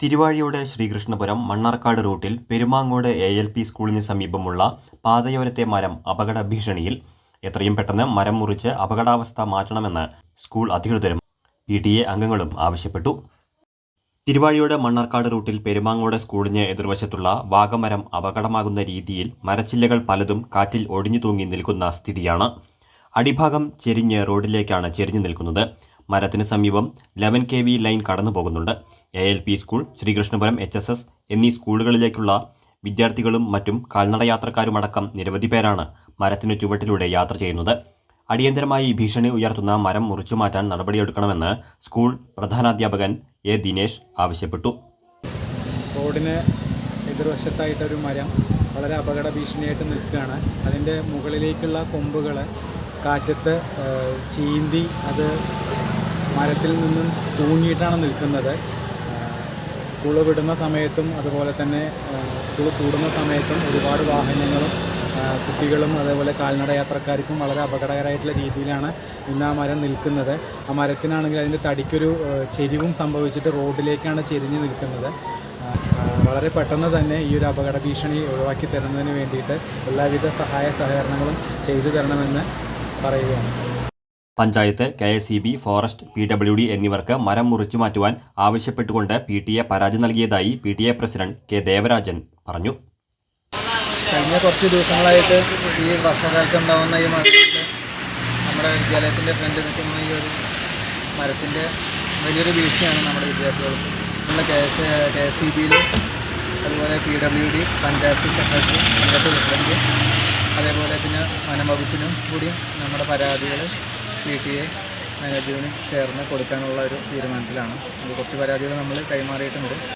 തിരുവാഴിയോട് ശ്രീകൃഷ്ണപുരം മണ്ണാർക്കാട് റൂട്ടിൽ Perumangode A L P സ്കൂളിന് സമീപമുള്ള പാതയോരത്തെ മരം അപകട ഭീഷണിയിൽ എത്രയും പെട്ടെന്ന് മരം മുറിച്ച് അപകടാവസ്ഥ മാറ്റണമെന്ന് സ്കൂൾ അധികൃതരും പി ടി എ അംഗങ്ങളും ആവശ്യപ്പെട്ടു. തിരുവാഴിയോട് മണ്ണാർക്കാട് റൂട്ടിൽ പെരുമാങ്ങോട് സ്കൂളിന് എതിർവശത്തുള്ള വാഗമരം അപകടമാകുന്ന രീതിയിൽ മരച്ചില്ലകൾ പലതും കാറ്റിൽ ഒടിഞ്ഞു തൂങ്ങി നിൽക്കുന്ന സ്ഥിതിയാണ്. അടിഭാഗം ചെരിഞ്ഞ് റോഡിലേക്കാണ് ചെരിഞ്ഞു നിൽക്കുന്നത്. മരത്തിന് സമീപം ലെവൻ കെ വി ലൈൻ കടന്നു പോകുന്നുണ്ട്. A L P school Sreekrishnapuram H S S എന്നീ സ്കൂളുകളിലേക്കുള്ള വിദ്യാർത്ഥികളും മറ്റും കാൽനടയാത്രക്കാരുമടക്കം നിരവധി പേരാണ് മരത്തിന് ചുവട്ടിലൂടെ യാത്ര ചെയ്യുന്നത്. അടിയന്തരമായി ഭീഷണി ഉയർത്തുന്ന മരം മുറിച്ചു മാറ്റാൻ നടപടിയെടുക്കണമെന്ന് സ്കൂൾ പ്രധാനാധ്യാപകൻ എ ദിനേശ് ആവശ്യപ്പെട്ടു. റോഡിന് എതിർവശത്തായിട്ടൊരു മരം വളരെ അപകട ഭീഷണിയായിട്ട് നിൽക്കുകയാണ്. അതിന്റെ മുകളിലേക്കുള്ള കൊമ്പുകൾ കാറ്റത്ത് ചീന്തി അത് മരത്തിൽ നിന്നും തൂങ്ങിയിട്ടാണ് നിൽക്കുന്നത്. സ്കൂൾ വിടുന്ന സമയത്തും അതുപോലെ തന്നെ സ്കൂൾ കൂടുന്ന സമയത്തും ഒരുപാട് വാഹനങ്ങളും കുട്ടികളും അതേപോലെ കാൽനട യാത്രക്കാർക്കും വളരെ അപകടകരമായിട്ടുള്ള രീതിയിലാണ് ഇന്ന് ആ മരം നിൽക്കുന്നത്. ആ മരത്തിനാണെങ്കിൽ അതിന്റെ തടിക്കൊരു ചെരിവും സംഭവിച്ചിട്ട് റോഡിലേക്കാണ് ചെരിഞ്ഞ് നിൽക്കുന്നത്. വളരെ പെട്ടെന്ന് തന്നെ ഈ ഒരു അപകട ഭീഷണി ഒഴിവാക്കി തരുന്നതിന് വേണ്ടിയിട്ട് എല്ലാവിധ സഹായ സഹകരണങ്ങളും ചെയ്തു തരണമെന്ന് പറയുകയാണ്. Panchayat K S E B forest P W D എന്നിവർക്ക് മരം മുറിച്ചു മാറ്റുവാൻ ആവശ്യപ്പെട്ടുകൊണ്ട് പി ടി എ പരാതി നൽകിയതായി P T A president K Devarajan പറഞ്ഞു. കഴിഞ്ഞ കുറച്ച് ദിവസങ്ങളായിട്ട് ഈ വർഷകാലത്ത് ഉണ്ടാകുന്ന ഈ മരത്തിൽ നമ്മുടെ വിദ്യാലയത്തിന്റെ ഫ്രണ്ടിൽ നിൽക്കുന്ന ഈ ഒരു മരത്തിന്റെ വലിയൊരു വീഴ്ചയാണ് നമ്മുടെ വിദ്യാർത്ഥികൾക്ക് നമ്മുടെ K S K S E ബിയിൽ അതുപോലെ P W D panchayat secretary അതേപോലെ പിന്നെ വനംവകുപ്പിനും കൂടി നമ്മുടെ പരാതികൾ പി ടി എ മാനേജ്മെന്റിന് ചേർന്ന് കൊടുക്കാനുള്ള ഒരു തീരുമാനത്തിലാണ്. അത് കുറച്ച് പരാതികൾ നമ്മൾ കൈമാറിയിട്ടുണ്ട്.